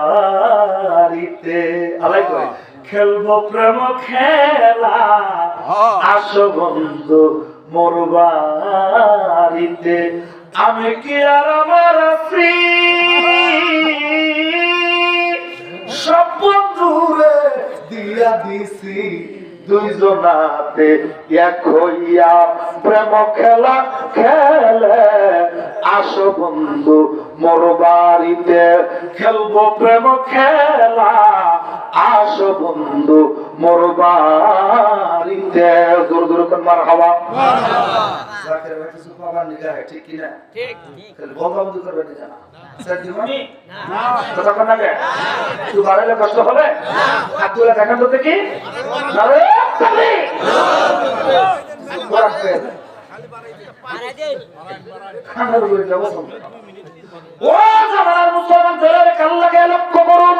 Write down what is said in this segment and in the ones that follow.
বাড়িতে। আলাই কই খেলব প্রেম খেলা। আসো বন্ধু মোর বাড়িতে। আমি কি আর আমার স্ত্রী? সব বন্ধুরে দিয়া দিছি দুইজনাতে। এক হইয়া প্রেম খেলা খেলে। আসো বন্ধু মোর বাড়িতে খেলব প্রেম খেলা। আসো বন্ধু মোর বাড়িতে দূর দূর করে মার হাওয়া জাকের ভাই কিছু পাবার নিগা ঠিক কিনা ঠিক খালি বলবা বন্ধু করবে না জানা। স্যার দিবানি না। কথা কোন আগে তুই বাড়াইলে কষ্ট হবে তুলে দেখান তো দেখি। আরে তালি যাব। ও জামানার মুসলমান ছেলের কাল্লাকে লক্ষ্য করুন।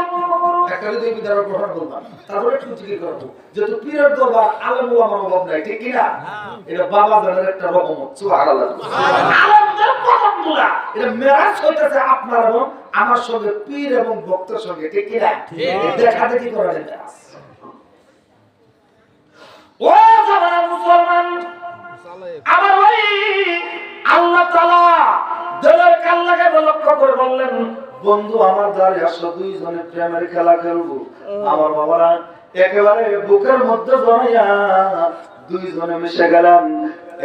একটা দুই বিদ্যালয় গ্রহণ করলাম তারপরে একটু জিজ্ঞেস করব যেহেতু পীরের দরবার আলমু আমার অভাব নাই ঠিক কিনা? এটা বাবা জানের একটা রকম সুবহানাল্লাহ। আলমদের কথাগুলা এটা মেরাজ হইতেছে আপনার এবং আমার সঙ্গে পীর এবং ভক্তের সঙ্গে ঠিক কিনা? দেখা দেখি করা যায় ও জামানার মুসলমান আমার ওই আল্লাহ তাআলা দিলের কাল্লাকে লক্ষ্য করে বললেন বন্ধু আমার দ্বারে আসো দুইজনে প্রেমের খেলা খেলব। আমার বাবারা একেবারে বুকের মধ্যে জড়াইয়া দুইজনে মিশে গেলাম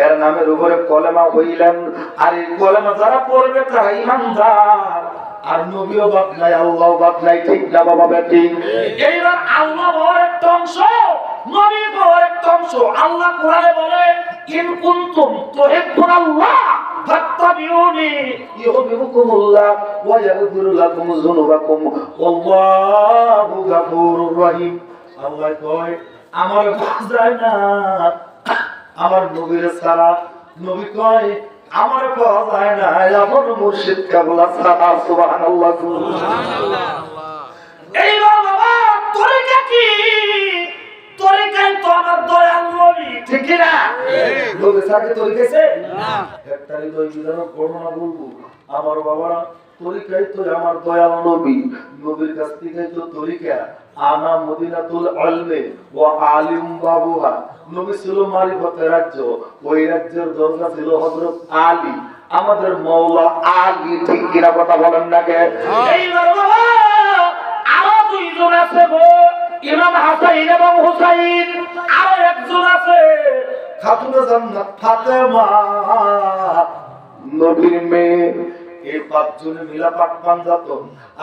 এর নামের উপরে কলেমা হইলেন। আর এই কলেমা যারা পড়বে তারা ইমানদার। আর নবীও বাদ নাই আল্লাহ বাদ নাই ঠিক না বাবা বেটি? এইবার আল্লাহ বড় একটা অংশ নবী বড় একটা অংশ। আল্লাহ কোরআনে বলে ইন কুনতুম তুহিব্বুনাল্লাহ। ফাত্তাবিউনি ইউহিব্বুকুমুল্লাহ ওয়া ইয়াগফির লাকুম যুনুবাকুম। ওয়াল্লাহু গাফুরুর রহিম। আল্লাহ কয় আমার যায় না। আমার নবীর সারা নবী কয় আমার পাওয়া যায় না। এমন মুর্শিদ কাবলা সারা সুবহানাল্লাহ। এইবার না? সাথে ঘটনা বলব? আমার বাবারা তরিকাই তো আমার দয়াল নবী। নবীর কাছ থেকে তো তরিকা আনা মদিনাতুল আলমে ও আলিম বাবুহা। নবী ছিল মারিফতের রাজ্য। ওই রাজ্যের দরজা ছিল হযরত আলী। আমাদের মৌলা আলী ঠিক কিনা কথা বলেন না কে? এইবার আরও দুইজন আছে গো। ইমাম হাসাইন এবং হুসাইন, আরও একজন আছে। খাতুনে জান্নাত ফাতেমা, নবীর মেয়ে। এই পাঁচজনে মিলা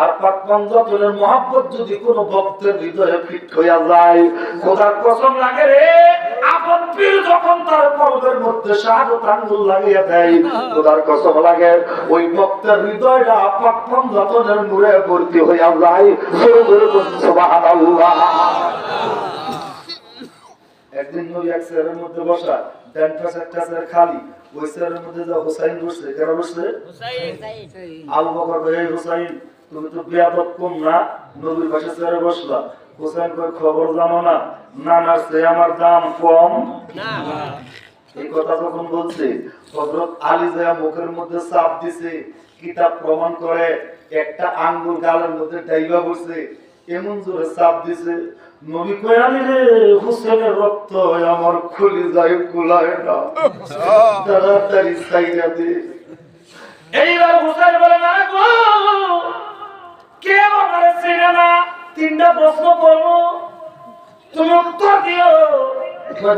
আর পাক মহাব্বত যদি কোন ভক্তের হৃদয়ে ফিট হইয়া যায়, খোদার কসম লাগে রে, আপন পীর যখন তার কলবের মধ্যে শাহাদত আঙ্গুল লাগিয়ে দেয়, খোদার কসম লাগে, ওই ভক্তের হৃদয়টা পাক পাঞ্জাতনের নূরে ভর্তি হইয়া যায় জোরে জোরে সুবহানাল্লাহ। একদিন নবী এক চেয়ারের মধ্যে বসা ডান পাশে একটা চেয়ার খালি ওই চেয়ারের মধ্যে যা হুসাইন বসছে কেন বসছে? আবু বকর কয় এই তুমি তো বিয়াদব কম না? নবীর পাশে বসলা। হুসাইন কয় খবর জানো না নানার চেয়ে আমার দাম কম? এই কথা যখন বলছে হযরত আলী জায়া মুখের মধ্যে চাপ দিছে কিতাব প্রমাণ করে, একটা আঙ্গুল গালের মধ্যে ডাইবা বসে, এমন জোরে চাপ দিছে, নবী রক্ত আমার খুলি যায় না। তাড়াতাড়ি দে। এইবার বলে, না গো, কে তিনটা প্রশ্ন করব। তুমি উত্তর দিও।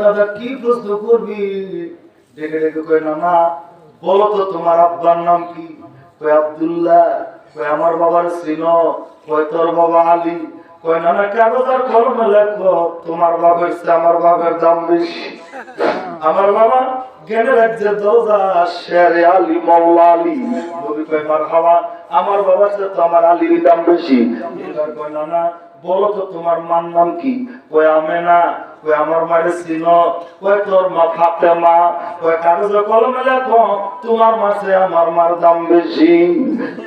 দাদা, কি প্রশ্ন করবি? ডেকে ডেকে কয় না মা বলো তো তোমার আব্বার নাম কি? কয় আব্দুল্লাহ, কয় আমার বাবার সিনো কয় তোর বাবা আলী কই না না কাগজ আর লেখো, তোমার হচ্ছে আমার দাম বেশি। আমার বাবা শেরে আলী আলী। নবী মারহাবা আমার বাবার চেয়ে তো আমার আলীর দাম বেশি। এবার কয় না না বলো তো তোমার মার নাম কি? কয়, আমেনা। আমার মায়ের চিনো কয় তোর মা ফাতেমা কয় কাগজে কলমে লেখো, তোমার মাসে আমার মার দাম বেশি।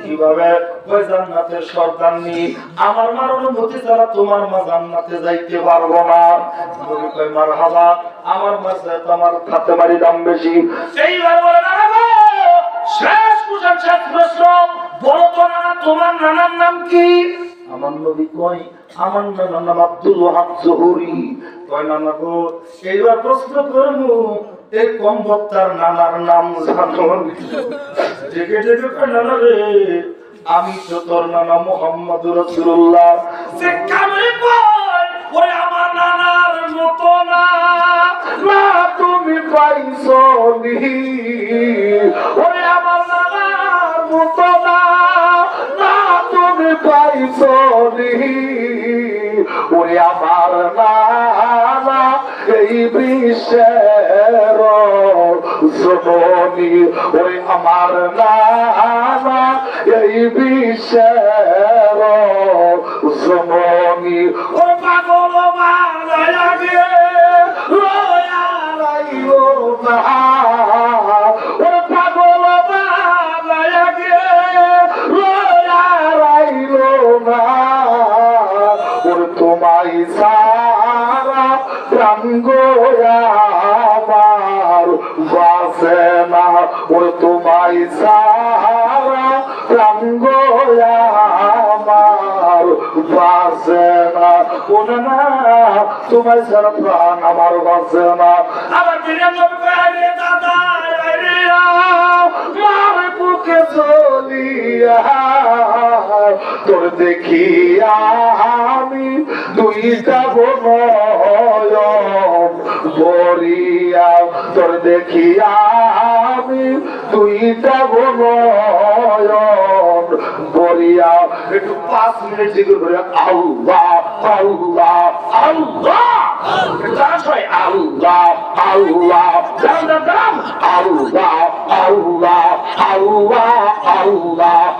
কীভাবে? কয় জান্নাতের সর্দার নি, আমার মার অনুমতি ছাড়া তোমার মা জান্নাতে যাইতে পারব না। নবী কয় মারহাবা? আমার মাসে তোমার ফাতেমারই দাম বেশি। এইবার বলে না শেষ কুশন শেষ প্রশ্ন। বলো তো নানা তোমার নানার নাম কি? আমার নবী কয় আমার নানার নাম আব্দুল ওয়াহাব জহুরি। কয় নানা গো? এইবার প্রশ্ন করমু এই কম বক্তার নানার নাম জানো ডেকে ডেকে কয়, নানা রে, আমি তো তোর নানা মোহাম্মদ রসুল্লাহ। সে কামড়ে ওরে আমার নানার মতো না। না, তুমি পাইছো নি। ওরে আমার নানার মতো না। না, তুমি পাইছো নি। ওরে আমার এই বিশ্বের জননী ওরে আমার নানা এই বিশ্বের জননী ও পাগল মারা গে গোয়াবার বাসে না ওর তোমায় সারা প্রাণ গোয়াবার বাসে না ওনা না, তোমায় সারা প্রাণ আমার বাসে না আবার বিরিয়ান দাদা চলিয়া তোর দেখিয়া বনয়ন বরিয়া তোর দেখিয়া আমি আল্লাহ আল্লাহ আল্লাহ। আল্লাহ আল্লাহ। দাম আল্লাহ।